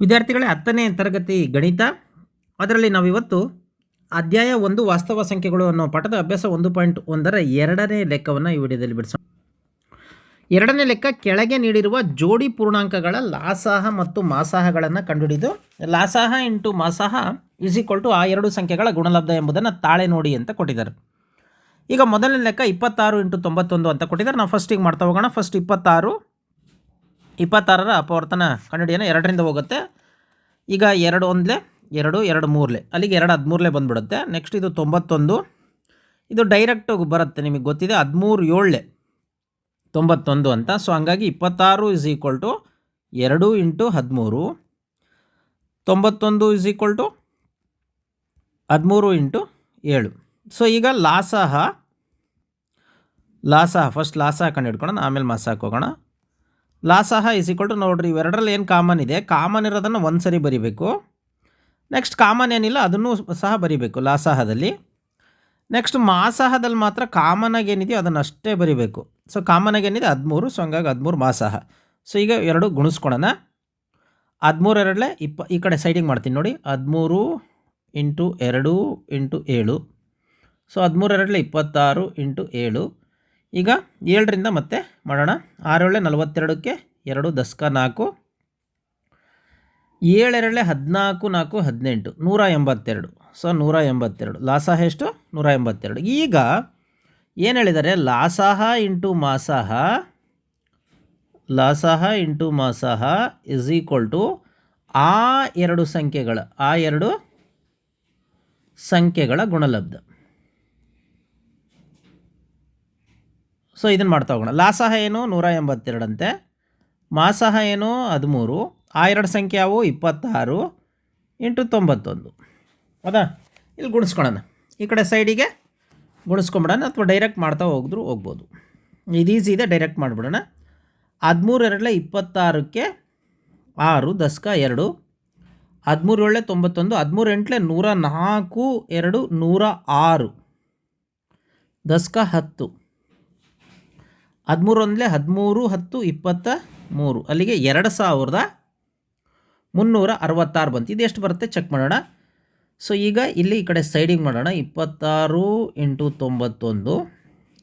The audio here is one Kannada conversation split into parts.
ವಿದ್ಯಾರ್ಥಿಗಳೇ ಹತ್ತನೇ ತರಗತಿ ಗಣಿತ. ಅದರಲ್ಲಿ ನಾವಿವತ್ತು ಅಧ್ಯಾಯ ಒಂದು ವಾಸ್ತವ ಸಂಖ್ಯೆಗಳು ಅನ್ನೋ ಪಾಠದ ಅಭ್ಯಾಸ ಒಂದು ಪಾಯಿಂಟ್ ಒಂದರ ಎರಡನೇ ಲೆಕ್ಕವನ್ನು ಈ ವಿಡಿಯೋದಲ್ಲಿ ಬಿಡಿಸೋಣ. ಎರಡನೇ ಲೆಕ್ಕ ಕೆಳಗೆ ನೀಡಿರುವ ಜೋಡಿ ಪೂರ್ಣಾಂಕಗಳ ಲಾಸಾಹ ಮತ್ತು ಮಾಸಾಹಗಳನ್ನು ಕಂಡುಹಿಡಿದು. ಲಾಸಾಹ ಇಂಟು ಮಾಸಾಹ ಇಸ್ ಈಕ್ವಲ್ ಟು ಆ ಎರಡು ಸಂಖ್ಯೆಗಳ ಗುಣಲಬ್ಧ ಎಂಬುದನ್ನು ತಾಳೆ ನೋಡಿ ಅಂತ ಕೊಟ್ಟಿದ್ದಾರೆ. ಈಗ ಮೊದಲನೇ ಲೆಕ್ಕ ಇಪ್ಪತ್ತಾರು ಇಂಟು ತೊಂಬತ್ತೊಂದು ಅಂತ ಕೊಟ್ಟಿದ್ದಾರೆ. ನಾವು ಫಸ್ಟಿಗೆ ಮಾಡ್ತಾ ಹೋಗೋಣ. ಫಸ್ಟ್ ಇಪ್ಪತ್ತಾರು ಇಪ್ಪತ್ತಾರರ ಅಪವರ್ತನ ಕಂಡುಹಿಡಿಯೋಣ ಎರಡರಿಂದ ಹೋಗುತ್ತೆ. ಈಗ ಎರಡು ಒಂದಲೇ, ಎರಡು ಎರಡು ಮೂರಲೆ. ಅಲ್ಲಿಗೆ ಎರಡು ಹದಿಮೂರಲೆ ಬಂದುಬಿಡುತ್ತೆ. ನೆಕ್ಸ್ಟ್ ಇದು ತೊಂಬತ್ತೊಂದು. ಇದು ಡೈರೆಕ್ಟ್ ಬರುತ್ತೆ, ನಿಮಗೆ ಗೊತ್ತಿದೆ, ಹದಿಮೂರು ಏಳಲೆ. ತೊಂಬತ್ತೊಂದು ಅಂತ. ಸೊ ಹಂಗಾಗಿ ಇಪ್ಪತ್ತಾರು ಇಸ್ ಈಕ್ವಲ್ ಟು ಎರಡು ಇಂಟು ಹದಿಮೂರು. ತೊಂಬತ್ತೊಂದು ಇಸ್ ಈಕ್ವಲ್ ಟು ಹದಿಮೂರು ಇಂಟು ಏಳು. ಸೊ ಈಗ ಲಾಸಹ ಲಾಸಹ ಫಸ್ಟ್ ಲಾಸಹ ಕಂಡು ಹಿಡ್ಕೊಳ್ಳೋಣ ಆಮೇಲೆ ಮಾಸಾಕ್ ಹೋಗೋಣ. ಲಾಸಹ ಇಸ್ ಈಕ್ವಲ್ ಟು ನೋಡಿರಿ, ಇವೆರಡರಲ್ಲಿ ಏನು ಕಾಮನ್ ಇದೆ? ಕಾಮನ್ ಇರೋದನ್ನು ಒಂದು ಸರಿ ಬರಿಬೇಕು. ನೆಕ್ಸ್ಟ್ ಕಾಮನ್ ಏನಿಲ್ಲ, ಅದನ್ನು ಸಹ ಬರಿಬೇಕು ಲಾಸಹದಲ್ಲಿ ನೆಕ್ಸ್ಟ್ ಮಾಸಹದಲ್ಲಿ ಮಾತ್ರ ಕಾಮನಾಗಿ ಏನಿದೆಯೋ ಅದನ್ನು ಅಷ್ಟೇ ಬರಿಬೇಕು. ಸೊ ಕಾಮನಾಗಿ ಏನಿದೆ? ಹದಿಮೂರು ಸೊ ಹಂಗಾಗಿ ಹದಿಮೂರು ಮಾಸಹ ಸೊ ಈಗ ಎರಡು ಗುಣಿಸ್ಕೊಳೋಣ. ಹದಿಮೂರು ಎರಡಲೇ ಇಪ್ಪ, ಈ ಕಡೆ ಸೈಡಿಗೆ ಮಾಡ್ತೀನಿ ನೋಡಿ. ಹದಿಮೂರು ಇಂಟು ಎರಡು ಇಂಟು ಏಳು. ಸೊ ಹದಿಮೂರು ಎರಡಲೇ ಇಪ್ಪತ್ತಾರು ಇಂಟು ಏಳು. ಈಗ ಏಳರಿಂದ ಮತ್ತೆ ಮಾಡೋಣ. ಆರೇಳೆ ನಲವತ್ತೆರಡಕ್ಕೆ ಎರಡು, ದಸ್ಕ ನಾಲ್ಕು. ಏಳೆರಳೆ ಹದಿನಾಲ್ಕು, ನಾಲ್ಕು, ಹದಿನೆಂಟು. ನೂರ ಎಂಬತ್ತೆರಡು. ಸೊ, ನೂರ ಎಂಬತ್ತೆರಡು. ಲಾಸಾಹ ಎಷ್ಟು? ನೂರ ಎಂಬತ್ತೆರಡು. ಈಗ ಏನು ಹೇಳಿದ್ದಾರೆ ಲಾಸಾಹ ಇಂಟು ಮಾಸಾಹ, ಲಾಸಾಹ ಇಂಟು ಮಾಸಾಹ ಇಸ್ ಈಕ್ವಲ್ ಟು ಆ ಎರಡು ಸಂಖ್ಯೆಗಳ, ಆ ಎರಡು ಸಂಖ್ಯೆಗಳ ಗುಣಲಬ್ಧ. ಸೊ ಇದನ್ನು ಮಾಡ್ತಾ ಹೋಗೋಣ. ಲಾಸಹ ಏನು? ನೂರ ಎಂಬತ್ತೆರಡಂತೆ. ಮಾಸಹ ಏನು? ಹದಿಮೂರು. ಆ ಎರಡು ಸಂಖ್ಯೆ ಇಪ್ಪತ್ತಾರು. ಇಂಟು ತೊಂಬತ್ತೊಂದು. ಹೌದಾ ಇಲ್ಲಿ ಗುಣಿಸ್ಕೊಳೋಣ. ಈ ಕಡೆ ಸೈಡಿಗೆ ಗುಣಿಸ್ಕೊಂಬಿಡೋಣ ಅಥವಾ ಡೈರೆಕ್ಟ್ ಮಾಡ್ತಾ ಹೋಗಿದ್ರು ಹೋಗ್ಬೋದು. ಇದು ಈಸಿ ಇದೆ ಡೈರೆಕ್ಟ್ ಮಾಡಿಬಿಡೋಣ. ಹದಿಮೂರು ಎರಡಲೇ ಇಪ್ಪತ್ತಾರಕ್ಕೆ ಆರು, ದಸ್ಕ ಎರಡು. ಹದಿಮೂರು ಏಳೆ ತೊಂಬತ್ತೊಂದು, ಹದಿಮೂರು ಎಂಟಲೇ ನೂರ ನಾಲ್ಕು, ಎರಡು ನೂರ ಆರು. ದಸ್ಕ ಹತ್ತು. ಹದಿಮೂರು ಒಂದಲೇ ಹದಿಮೂರು ಹತ್ತು ಇಪ್ಪತ್ತ ಮೂರು. ಅಲ್ಲಿಗೆ ಎರಡು ಸಾವಿರದ ಮುನ್ನೂರ ಅರವತ್ತಾರು ಬಂತು. ಇದು ಎಷ್ಟು ಬರುತ್ತೆ? ಚೆಕ್ ಮಾಡೋಣ. ಸೊ ಈಗ ಇಲ್ಲಿ ಈ ಕಡೆ ಸೈಡಿಗೆ ಮಾಡೋಣ. ಇಪ್ಪತ್ತಾರು ಇಂಟು ತೊಂಬತ್ತೊಂದು.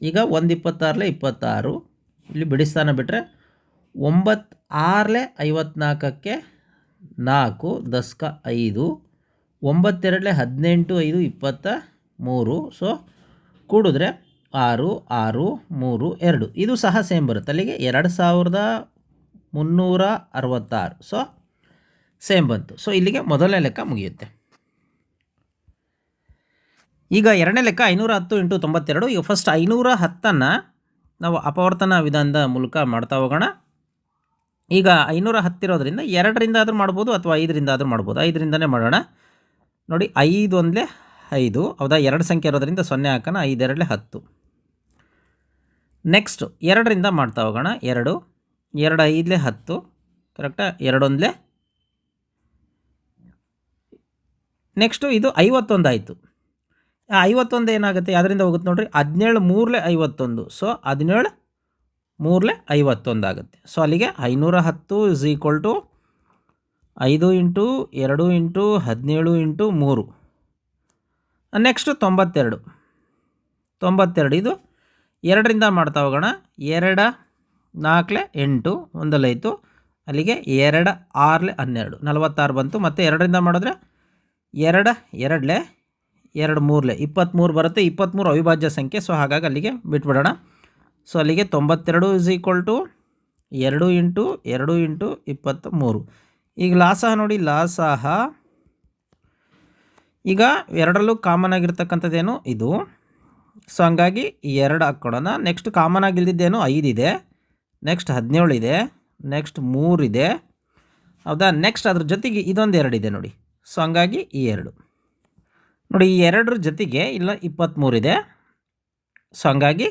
ಈಗ ಒಂದು ಇಪ್ಪತ್ತಾರಲೆ ಇಪ್ಪತ್ತಾರು. ಇಲ್ಲಿ ಬಿಡಿಸ್ತಾನ ಬಿಟ್ಟರೆ ಒಂಬತ್ತು ಆರಲೆ ಐವತ್ನಾಲ್ಕಕ್ಕೆ ನಾಲ್ಕು, ದಸ್ಕ ಐದು. ಒಂಬತ್ತೆರಡಲೆ ಹದಿನೆಂಟು ಐದು, ಇಪ್ಪತ್ತ ಮೂರು. ಸೊ ಕೂಡಿದ್ರೆ ಆರು ಆರು, ಮೂರು, ಎರಡು. ಇದು ಸಹ ಸೇಮ್ ಬರುತ್ತೆ. ಅಲ್ಲಿಗೆ ಎರಡು ಸಾವಿರದ ಮುನ್ನೂರ ಅರವತ್ತಾರು. ಸೊ ಸೇಮ್ ಬಂತು. ಸೊ ಇಲ್ಲಿಗೆ ಮೊದಲನೇ ಲೆಕ್ಕ ಮುಗಿಯುತ್ತೆ. ಈಗ ಎರಡನೇ ಲೆಕ್ಕ ಐನೂರ ಹತ್ತು ಇಂಟು ತೊಂಬತ್ತೆರಡು. ಈಗ ಫಸ್ಟ್ ಐನೂರ ಹತ್ತನ್ನು ನಾವು ಅಪವರ್ತನ ವಿಧಾನದ ಮೂಲಕ ಮಾಡ್ತಾ ಹೋಗೋಣ. ಈಗ ಐನೂರ ಹತ್ತಿರೋದ್ರಿಂದ ಎರಡರಿಂದ ಆದರೂ ಮಾಡ್ಬೋದು ಅಥವಾ ಐದರಿಂದ ಆದರೂ ಮಾಡ್ಬೋದು. ಐದರಿಂದನೇ ಮಾಡೋಣ. ನೋಡಿ ಐದು ಒಂದಲೇ ಐದು. ಹೌದಾ? ಎರಡು ಸಂಖ್ಯೆ ಇರೋದರಿಂದ ಸೊನ್ನೆ ಹಾಕೋಣ. ಐದೆರಡಲೇ ಹತ್ತು. ನೆಕ್ಸ್ಟ್ ಎರಡರಿಂದ ಮಾಡ್ತಾ ಹೋಗೋಣ. ಎರಡು ಎರಡು ಐದಲೇ ಹತ್ತು. ಕರೆಕ್ಟಾ ಎರಡೊಂದಲೇ. ನೆಕ್ಸ್ಟು ಇದು ಐವತ್ತೊಂದು ಆಯಿತು. ಐವತ್ತೊಂದು ಏನಾಗುತ್ತೆ? ಅದರಿಂದ ಹೋಗುತ್ತೆ ನೋಡಿರಿ? ಹದಿನೇಳು ಮೂರಲೆ ಐವತ್ತೊಂದು. ಸೊ ಹದಿನೇಳು ಮೂರಲೆ ಐವತ್ತೊಂದು ಆಗುತ್ತೆ. ಸೊ ಅಲ್ಲಿಗೆ ಐನೂರ ಹತ್ತು ಇಸ್ ಈಕ್ವಲ್ ಟು ಐದು ಇಂಟು ಎರಡು ಇಂಟು ಹದಿನೇಳು ಇಂಟು ಮೂರು. ನೆಕ್ಸ್ಟು ತೊಂಬತ್ತೆರಡು. ತೊಂಬತ್ತೆರಡು. ಇದು ಎರಡರಿಂದ ಮಾಡ್ತಾ ಹೋಗೋಣ ಎರಡ ನಾಲ್ಕಲೆ ಎಂಟು ಒಂದಲ್ಲಾಯಿತು ಅಲ್ಲಿಗೆ ಎರಡು, ಆರಲೆ ಹನ್ನೆರಡು. ನಲವತ್ತಾರು ಬಂತು. ಮತ್ತು ಎರಡರಿಂದ ಮಾಡಿದ್ರೆ ಎರಡು, ಎರಡಲೆ ಎರಡು ಮೂರಲೆ. ಇಪ್ಪತ್ತ್ಮೂರು ಬರುತ್ತೆ. ಇಪ್ಪತ್ತ್ಮೂರು ಅವಿಭಾಜ್ಯ ಸಂಖ್ಯೆ. ಸೊ ಹಾಗಾಗಿ ಅಲ್ಲಿಗೆ ಬಿಟ್ಬಿಡೋಣ. ಸೊ ಅಲ್ಲಿಗೆ ತೊಂಬತ್ತೆರಡು ಇಸ್ ಈಕ್ವಲ್ ಟು ಎರಡು ಇಂಟು ಎರಡು ಇಂಟು ಇಪ್ಪತ್ತ ಮೂರು ಈಗ ಲಾಸಹ ನೋಡಿ. ಲಾಸಹ ಈಗ ಎರಡರಲ್ಲೂ ಕಾಮನ್ ಆಗಿರ್ತಕ್ಕಂಥದ್ದೇನು? ಇದು ಸೊ ಹಂಗಾಗಿ ಎರಡು ಹಾಕ್ಕೊಡೋಣ. ನೆಕ್ಸ್ಟ್ ಕಾಮನ್ ಆಗಿ ಇಲ್ದಿದ್ದೇನು ಐದಿದೆ ನೆಕ್ಸ್ಟ್ ಹದಿನೇಳು ಇದೆ. ನೆಕ್ಸ್ಟ್ ಮೂರಿದೆ ಹೌದಾ? ನೆಕ್ಸ್ಟ್ ಅದ್ರ ಜೊತೆಗೆ ಇದೊಂದು ಎರಡಿದೆ ನೋಡಿ. ಸೊ ಹಂಗಾಗಿ ಈ ಎರಡು. ನೋಡಿ, ಈ ಎರಡರ ಜೊತೆಗೆ ಇಲ್ಲ ಇಪ್ಪತ್ತ್ಮೂರಿದೆ ಸೊ ಹಂಗಾಗಿ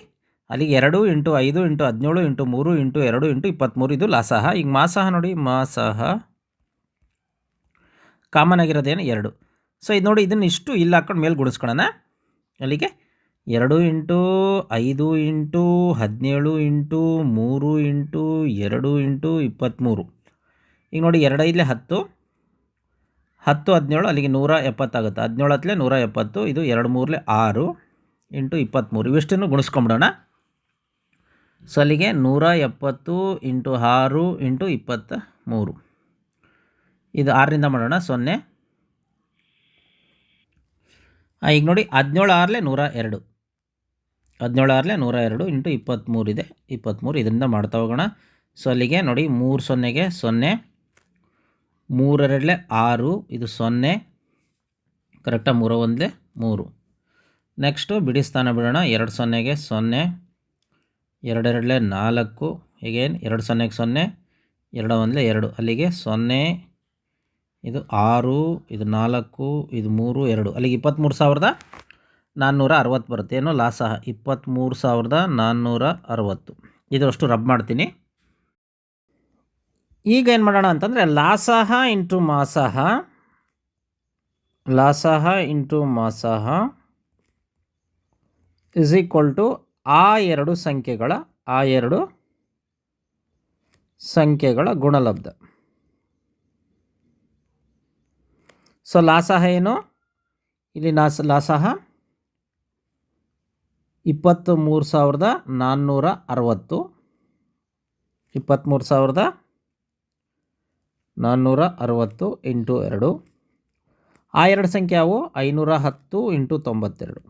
ಅಲ್ಲಿಗೆ ಎರಡು ಇಂಟು ಐದು ಇಂಟು ಹದಿನೇಳು ಇಂಟು ಮೂರು ಇಂಟು ಎರಡು ಇಂಟು ಇಪ್ಪತ್ತ್ಮೂರು ಇದು ಲಾಸಹ. ಈಗ ಮಾಸಹ ನೋಡಿ, ಮಾಸಹ. ಕಾಮನ್ ಆಗಿರೋದೇನು? ಎರಡು. ಸೊ ಇದು ನೋಡಿ, ಇದನ್ನು ಇಷ್ಟು ಇಲ್ಲಿ ಹಾಕೊಂಡು ಮೇಲೆ ಗುಡಿಸ್ಕೊಳ್ಳೋಣ ಅಲ್ಲಿಗೆ ಎರಡು ಇಂಟು ಐದು ಇಂಟು ಹದಿನೇಳು ಇಂಟು ಮೂರು ಇಂಟು ಎರಡು ಇಂಟು ಇಪ್ಪತ್ತ್ಮೂರು. ಈಗ ನೋಡಿ ಎರಡೈದಲೇ ಹತ್ತು ಹತ್ತು ಹದಿನೇಳು, ಅಲ್ಲಿಗೆ ನೂರ ಎಪ್ಪತ್ತಾಗುತ್ತೆ. ಹದಿನೇಳು ಹತ್ತಲೇ ನೂರ ಎಪ್ಪತ್ತು, ಇದು ಎರಡು ಮೂರಲೆ ಆರು ಇಂಟು ಇಪ್ಪತ್ತ್ಮೂರು. ಇವಿಷ್ಟನ್ನು ಗುಣಿಸ್ಕೊಂಬಿಡೋಣ. ಸೊ ಅಲ್ಲಿಗೆ ನೂರ ಎಪ್ಪತ್ತು ಇಂಟು ಆರು ಇಂಟು ಇಪ್ಪತ್ತ ಮೂರು ಇದು ಆರರಿಂದ ಮಾಡೋಣ, ಸೊನ್ನೆ. ಈಗ ನೋಡಿ ಹದಿನೇಳು ಆರಲೆ ನೂರ ಎರಡು. ಹದಿನೇಳು ಆರಲೆ ನೂರ ಎರಡು ಇಂಟು ಇಪ್ಪತ್ತ್ಮೂರು ಇದೆ. ಇಪ್ಪತ್ತ್ಮೂರು ಇದರಿಂದ ಮಾಡ್ತಾ ಹೋಗೋಣ. ಸೊ ಅಲ್ಲಿಗೆ ನೋಡಿ ಮೂರು ಸೊನ್ನೆಗೆ ಸೊನ್ನೆ, ಮೂರೆರಡಲೆ ಆರು, ಇದು ಸೊನ್ನೆ ಕರೆಕ್ಟಾಗಿ ಮೂರ ಒಂದೇ ಮೂರು. ನೆಕ್ಸ್ಟು ಬಿಡಿ ಸ್ಥಾನ ಬಿಡೋಣ. ಎರಡು ಸೊನ್ನೆಗೆ ಸೊನ್ನೆ, ಎರಡೆರಡಲೆ ನಾಲ್ಕು ಹೀಗೇನು ಎರಡು ಸೊನ್ನೆಗೆ ಸೊನ್ನೆ, ಎರಡು ಒಂದಲೇ ಎರಡು. ಅಲ್ಲಿಗೆ ಸೊನ್ನೆ, ಇದು ಆರು, ಇದು ನಾಲ್ಕು, ಇದು ಮೂರು, ಎರಡು. ಅಲ್ಲಿಗೆ ಇಪ್ಪತ್ತ್ಮೂರು ಸಾವಿರದ ನಾನ್ನೂರ ಅರವತ್ತು ಬರುತ್ತೆ. ಏನು? ಲಾಸಹ ಇಪ್ಪತ್ತ್ಮೂರು ಸಾವಿರದ ನಾನ್ನೂರ ಅರವತ್ತು ಇದರಷ್ಟು ರಬ್ ಮಾಡ್ತೀನಿ. ಈಗ ಏನು ಮಾಡೋಣ ಅಂತಂದರೆ, ಲಾಸಹ ಇಂಟು ಮಾಸಹ, ಲಾಸಹ ಇಂಟು ಮಾಸಹ ಇಸ್ ಈಕ್ವಲ್ ಟು ಆ ಎರಡು ಸಂಖ್ಯೆಗಳ, ಆ ಎರಡು ಸಂಖ್ಯೆಗಳ ಗುಣಲಬ್ಧ. ಸೊ ಲಾಸಹ ಏನು? ಇಲ್ಲಿ ನಾಸ, ಲಾಸಹ ಇಪ್ಪತ್ತು ಮೂರು ಸಾವಿರದ ನಾನ್ನೂರ ಅರವತ್ತು. ಇಪ್ಪತ್ತ್ಮೂರು ಸಾವಿರದ ನಾನ್ನೂರ ಅರವತ್ತು ಇಂಟು ಎರಡು. ಆ ಎರಡು ಸಂಖ್ಯೆ ಅವು ಐನೂರ ಹತ್ತು ಇಂಟು ತೊಂಬತ್ತೆರಡು.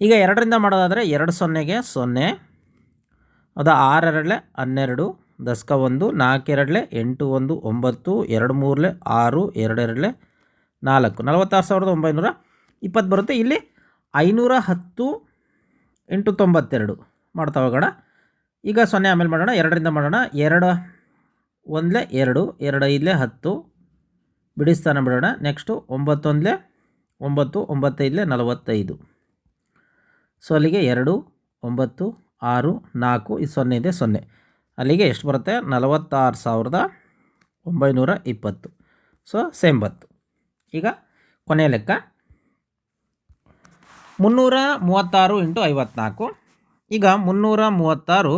ಈಗ ಎರಡರಿಂದ ಮಾಡೋದಾದರೆ ಎರಡು ಸೊನ್ನೆಗೆ ಸೊನ್ನೆ, ಅದು ಆರೆರಡಲೆ ಹನ್ನೆರಡು, ದಸ್ಕ ಒಂದು, ನಾಲ್ಕೆರಡಲೆ ಎಂಟು ಒಂದು, ಒಂಬತ್ತು ಎರಡು ಮೂರಲೆ ಆರು, ಎರಡೆರಡಲೆ ನಾಲ್ಕು. ನಲವತ್ತಾರು ಸಾವಿರದ ಒಂಬೈನೂರ ಇಪ್ಪತ್ತು ಬರುತ್ತೆ. ಇಲ್ಲಿ ಐನೂರ ಹತ್ತು ಇಂಟು ತೊಂಬತ್ತೆರಡು ಮಾಡ್ತಾ ಹೋಗೋಣ ಈಗ ಸೊನ್ನೆ ಆಮೇಲೆ ಮಾಡೋಣ, ಎರಡರಿಂದ ಮಾಡೋಣ, ಎರಡು ಒಂದಲೇ ಎರಡು ಎರಡು ಐದಲೇ ಹತ್ತು. ಬಿಡಿಸ್ತಾನೆ ಬಿಡೋಣ ನೆಕ್ಸ್ಟು ಒಂಬತ್ತೊಂದಲೇ ಒಂಬತ್ತು, ಒಂಬತ್ತೈದಲೇ ನಲವತ್ತೈದು. ಸೊ ಅಲ್ಲಿಗೆ ಎರಡು, ಒಂಬತ್ತು, ಆರು, ನಾಲ್ಕು ಇದು ಸೊನ್ನೆ ಇದೆ ಸೊನ್ನೆ. ಅಲ್ಲಿಗೆ ಎಷ್ಟು ಬರುತ್ತೆ? ನಲವತ್ತಾರು ಸಾವಿರದ ಒಂಬೈನೂರ ಇಪ್ಪತ್ತು. ಸೊ ಸೇಮ್ ಬತ್ತು ಈಗ ಕೊನೆಯ ಲೆಕ್ಕ. ಮುನ್ನೂರ ಮೂವತ್ತಾರು ಇಂಟು ಐವತ್ನಾಲ್ಕು. ಈಗ ಮುನ್ನೂರ ಮೂವತ್ತಾರು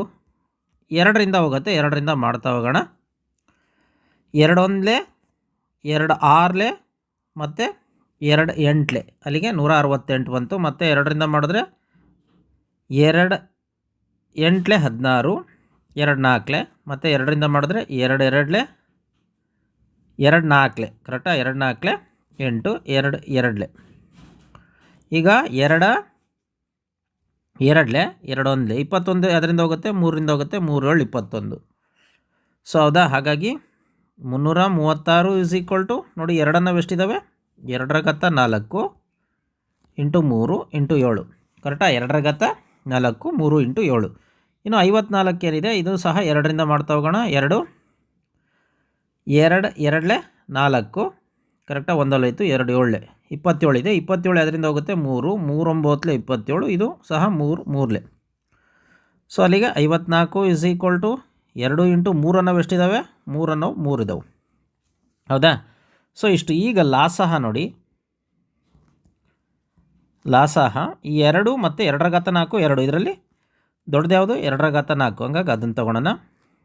ಎರಡರಿಂದ ಹೋಗುತ್ತೆ, ಎರಡರಿಂದ ಮಾಡ್ತಾ ಹೋಗೋಣ. ಎರಡೊಂದಲೇ ಎರಡು ಆರ್ಲೆ ಮತ್ತು ಎರಡು ಎಂಟ್ಲೆ ಅಲ್ಲಿಗೆ ನೂರ ಅರವತ್ತೆಂಟು ಬಂತು. ಮತ್ತು ಎರಡರಿಂದ ಮಾಡಿದ್ರೆ ಎರಡು ಎಂಟ್ಲೆ ಹದಿನಾರು ಎರಡು ನಾಲ್ಕಲೆ ಮತ್ತು ಎರಡರಿಂದ ಮಾಡಿದ್ರೆ ಎರಡು ಎರಡಲೆ ಎರಡು ನಾಲ್ಕಲೆ ಕರೆಕ್ಟಾ ಎರಡು ನಾಲ್ಕಲೆ ಎಂಟು, ಎರಡು ಎರಡಲೆ. ಈಗ ಎರಡ, ಎರಡಲೆ, ಎರಡೊಂದಲೆ, ಇಪ್ಪತ್ತೊಂದು ಅದರಿಂದ ಹೋಗುತ್ತೆ, ಮೂರರಿಂದ ಹೋಗುತ್ತೆ, ಮೂರೇಳು ಇಪ್ಪತ್ತೊಂದು. ಸೊ ಹೌದಾ? ಹಾಗಾಗಿ ಮುನ್ನೂರ ಮೂವತ್ತಾರು ಇಸ್ ಈಕ್ವಲ್ ಟು ನೋಡಿ ಎರಡನ್ನು ಎಷ್ಟಿದ್ದಾವೆ ಎರಡರ ಗತ್ತ ನಾಲ್ಕು ಇಂಟು ಮೂರು ಇಂಟು ಏಳು. ಕರೆಕ್ಟಾ ಎರಡರ ಗತ್ತ ನಾಲ್ಕು, ಮೂರು ಇಂಟು ಏಳು. ಇನ್ನು ಐವತ್ನಾಲ್ಕು ಏನಿದೆ? ಇದು ಸಹ ಎರಡರಿಂದ ಮಾಡ್ತಾ ಹೋಗೋಣ. ಎರಡು ಎರಡು, ಎರಡಲೆ ನಾಲ್ಕು ಕರೆಕ್ಟಾಗಿ ಒಂದಲ್ಲೈತು ಎರಡು ಏಳಲೆ ಇಪ್ಪತ್ತೇಳು ಇದೆ, ಇಪ್ಪತ್ತೇಳು ಅದರಿಂದ ಹೋಗುತ್ತೆ? ಮೂರು, ಮೂರೊಂಬತ್ತಲೆ ಇಪ್ಪತ್ತೇಳು, ಇದು ಸಹ ಮೂರು, ಮೂರಲೆ. ಸೊ ಅಲ್ಲಿಗೆ ಐವತ್ನಾಲ್ಕು ಇಸ್ ಈಕ್ವಲ್ ಟು ಎರಡು ಇಂಟು ಮೂರನ್ನವು ಎಷ್ಟಿದ್ದಾವೆ ಮೂರನ್ನು ಮೂರು ಇದ್ದಾವೆ ಹೌದಾ? ಸೊ ಇಷ್ಟು ಈಗ ಲಾಸಹ ನೋಡಿ. ಲಾಸಹ ಈ ಎರಡು ಮತ್ತು ಎರಡರ ಗಾತ ನಾಲ್ಕು, ಎರಡು. ಇದರಲ್ಲಿ ದೊಡ್ಡದು ಯಾವುದು? ಎರಡರ ಗಾತ ನಾಲ್ಕು. ಹಂಗಾಗಿ ಅದನ್ನು ತೊಗೊಳೋಣ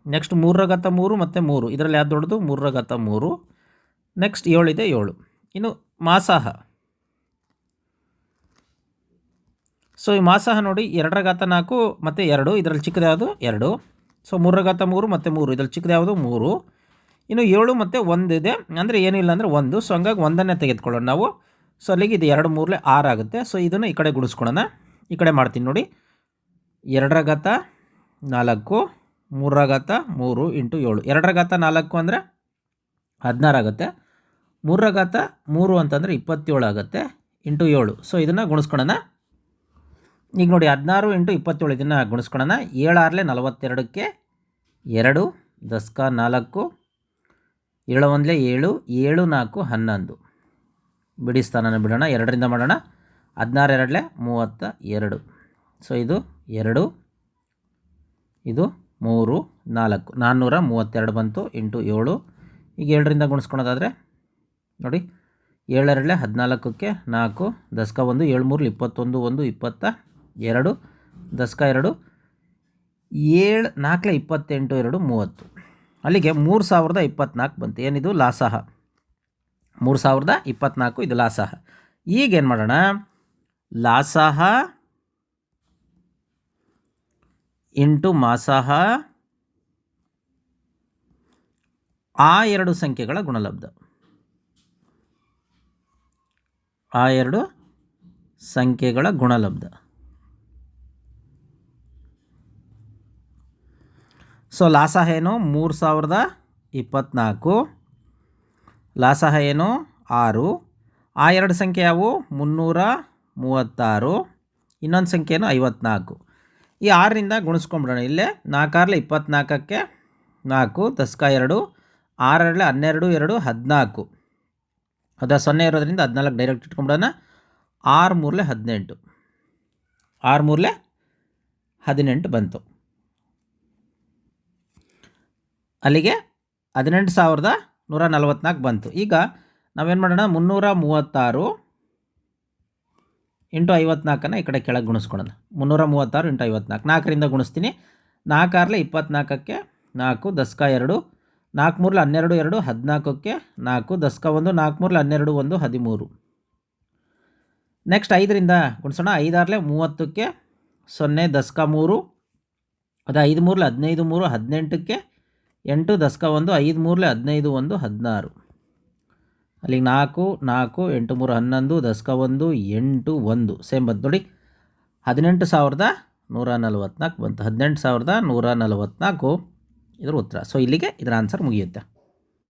ನೆಕ್ಸ್ಟ್ ಮೂರರ ಗಾತ ಮೂರು ಮತ್ತು ಮೂರು. ಇದರಲ್ಲಿ ಯಾವ್ದು ದೊಡ್ಡದು? ಮೂರರ ಗಾತ ಮೂರು. ನೆಕ್ಸ್ಟ್ ಏಳಿದೆ ಏಳು. ಇನ್ನು ಮಾಸಾಹ. ಸೊ ಈ ಮಾಸಾಹ ನೋಡಿ ಎರಡರ ಗಾತ ನಾಲ್ಕು ಮತ್ತು ಎರಡು, ಇದರಲ್ಲಿ ಚಿಕ್ಕದ್ಯಾವುದು? ಎರಡು. ಸೊ ಮೂರರ ಗಾತ ಮೂರು ಮತ್ತು ಮೂರು, ಇದರಲ್ಲಿ ಚಿಕ್ಕದು ಯಾವುದು ಮೂರು. ಇನ್ನು ಏಳು ಮತ್ತು ಒಂದು ಇದೆ. ಅಂದರೆ ಏನಿಲ್ಲ ಅಂದರೆ ಒಂದು. ಸೊ ಹಂಗಾಗಿ ಒಂದನ್ನೇ ತೆಗೆದುಕೊಳ್ಳೋಣ ನಾವು. ಸೊ ಅಲ್ಲಿಗೆ ಇದು ಎರಡು ಮೂರಲೆ ಆರು ಆಗುತ್ತೆ. ಸೊ ಇದನ್ನು ಈ ಕಡೆ ಗುಡಿಸ್ಕೊಳ್ಳೋಣ ಈ ಕಡೆ ಮಾಡ್ತೀನಿ ನೋಡಿ. ಎರಡರ ಗಾತ ನಾಲ್ಕು ಮೂರರ ಗಾತ ಮೂರು ಇಂಟು ಏಳು. ಎರಡರ ಗಾತ ನಾಲ್ಕು ಅಂದರೆ ಹದಿನಾರು ಆಗುತ್ತೆ. ಮೂರರ ಘಾತ ಮೂರು ಅಂತಂದರೆ ಇಪ್ಪತ್ತೇಳು ಆಗುತ್ತೆ, ಇಂಟು ಏಳು. ಸೊ ಇದನ್ನು ಗುಣಿಸ್ಕೊಳ್ಳೋಣ ಈಗ ನೋಡಿ, ಹದಿನಾರು ಇಂಟು ಇಪ್ಪತ್ತೇಳು, ಇದನ್ನು ಗುಣಿಸ್ಕೊಳ್ಳೋಣ ಏಳಾರಲೆ ನಲವತ್ತೆರಡಕ್ಕೆ ಎರಡು, ದಸ್ಕ ನಾಲ್ಕು ಏಳು ಒಂದಲೇ ಏಳು ಏಳು ನಾಲ್ಕು ಹನ್ನೊಂದು. ಬಿಡಿ ಸ್ಥಾನನ ಬಿಡೋಣ, ಎರಡರಿಂದ ಮಾಡೋಣ. ಹದಿನಾರು ಎರಡಲೆ ಮೂವತ್ತ ಎರಡು. ಸೊ ಇದು ಎರಡು, ಇದು ಮೂರು, ನಾಲ್ಕು. ನಾನ್ನೂರ ಮೂವತ್ತೆರಡು ಬಂತು, ಇಂಟು ಏಳು. ಈಗ ಏಳರಿಂದ ಗುಣಿಸ್ಕೊಳೋದಾದರೆ ನೋಡಿ, ಏಳರಲ್ಲೇ ಹದಿನಾಲ್ಕಕ್ಕೆ ನಾಲ್ಕು, ದಸ್ಕ ಒಂದು ಏಳು ಮೂರಲ್ಲಿ ಇಪ್ಪತ್ತೊಂದು, ಒಂದು, ಇಪ್ಪತ್ತ ಎರಡು, ದಸ್ಕ ಎರಡು, ಏಳು ನಾಲ್ಕಲೆ ಇಪ್ಪತ್ತೆಂಟು, ಎರಡು, ಮೂವತ್ತು. ಅಲ್ಲಿಗೆ ಮೂರು ಸಾವಿರದ ಇಪ್ಪತ್ತ್ನಾಲ್ಕು ಬಂತು. ಏನಿದು? ಲಾಸಹ. ಮೂರು ಸಾವಿರದ ಇಪ್ಪತ್ತ್ನಾಲ್ಕು ಇದು ಲಾಸಹ. ಈಗೇನು ಮಾಡೋಣ? ಲಾಸಹ ಇಂಟು ಮಾಸಹ ಆ ಎರಡು ಸಂಖ್ಯೆಗಳ ಗುಣಲಬ್ಧ. ಆ ಎರಡು ಸಂಖ್ಯೆಗಳ ಗುಣಲಬ್ಧ. ಸೊ ಲಾಸಹ ಏನು? ಮೂರು ಸಾವಿರದ ಇಪ್ಪತ್ತ್ನಾಲ್ಕು ಲಾಸಹ ಏನು? ಆರು. ಆ ಎರಡು ಸಂಖ್ಯೆ ಯಾವು ಮುನ್ನೂರ ಮೂವತ್ತಾರು. ಇನ್ನೊಂದು ಸಂಖ್ಯೆ ಏನು? ಐವತ್ನಾಲ್ಕು. ಈ ಆರರಿಂದ ಗುಣಿಸ್ಕೊಂಬಿಡೋಣ. ಇಲ್ಲೇ ನಾಲ್ಕಾರಲೆ ಇಪ್ಪತ್ತ್ನಾಲ್ಕಕ್ಕೆ ನಾಲ್ಕು, ದಸ್ಕ ಎರಡು, ಆರರಲೆ ಹನ್ನೆರಡು, ಎರಡು, ಹದಿನಾಲ್ಕು. ಅದ ಸೊನ್ನೆ ಇರೋದ್ರಿಂದ ಹದಿನಾಲ್ಕು ಡೈರೆಕ್ಟ್ ಇಟ್ಕೊಂಬಿಡೋಣ. ಆರು ಮೂರಲೆ ಹದಿನೆಂಟು. ಆರು ಮೂರಲೆ ಹದಿನೆಂಟು ಬಂತು. ಅಲ್ಲಿಗೆ ಹದಿನೆಂಟು ಸಾವಿರದ ನೂರ ನಲವತ್ನಾಲ್ಕು ಬಂತು. ಈಗ ನಾವೇನು ಮಾಡೋಣ? ಮುನ್ನೂರ ಮೂವತ್ತಾರು ಇಂಟು ಐವತ್ನಾಲ್ಕನ್ನು ಈ ಕಡೆ ಕೆಳಗೆ ಗುಣಿಸ್ಕೊಳೋಣ ಮುನ್ನೂರ ಮೂವತ್ತಾರು ಇಂಟು ಐವತ್ನಾಲ್ಕು. ನಾಲ್ಕರಿಂದ ಗುಣಿಸ್ತೀನಿ. ನಾಲ್ಕಾರಲೆ ಇಪ್ಪತ್ನಾಲ್ಕಕ್ಕೆ ನಾಲ್ಕು, ದಸ್ಕ ಎರಡು ನಾಲ್ಕು ಮೂರಲೆ ಹನ್ನೆರಡು ಎರಡು ಹದಿನಾಲ್ಕಕ್ಕೆ ನಾಲ್ಕು, ದಸ್ಕ ಒಂದು, ನಾಲ್ಕು ಮೂರಲ ಹನ್ನೆರಡು ಒಂದು, ಹದಿಮೂರು. ನೆಕ್ಸ್ಟ್ ಐದರಿಂದ ಗುಣಿಸೋಣ ಐದಾರಲೆ ಮೂವತ್ತಕ್ಕೆ ಸೊನ್ನೆ, ದಸ್ಕ ಮೂರು, ಅದು ಐದು ಮೂರಲೆ ಹದಿನೈದು ಮೂರು, ಹದಿನೆಂಟಕ್ಕೆ ಎಂಟು, ದಸ್ಕ ಒಂದು, ಐದು ಮೂರಲೆ ಹದಿನೈದು ಒಂದು, ಹದಿನಾರು. ಅಲ್ಲಿಗೆ ನಾಲ್ಕು ನಾಲ್ಕು, ಎಂಟು ಮೂರು, ಹನ್ನೊಂದು, ದಸ್ಕ ಒಂದು, ಎಂಟು ಒಂದು. ಸೇಮ್ ಬಂತು ನೋಡಿ. ಹದಿನೆಂಟು ಸಾವಿರದ ನೂರ ನಲವತ್ತ್ನಾಲ್ಕು ಬಂತು. ಹದಿನೆಂಟು ಸಾವಿರದ ನೂರ ನಲವತ್ತ್ನಾಲ್ಕು ಇದ್ರ ಉತ್ತರ. ಸೊ ಇಲ್ಲಿಗೆ ಇದರ ಆನ್ಸರ್ ಮುಗಿಯುತ್ತೆ.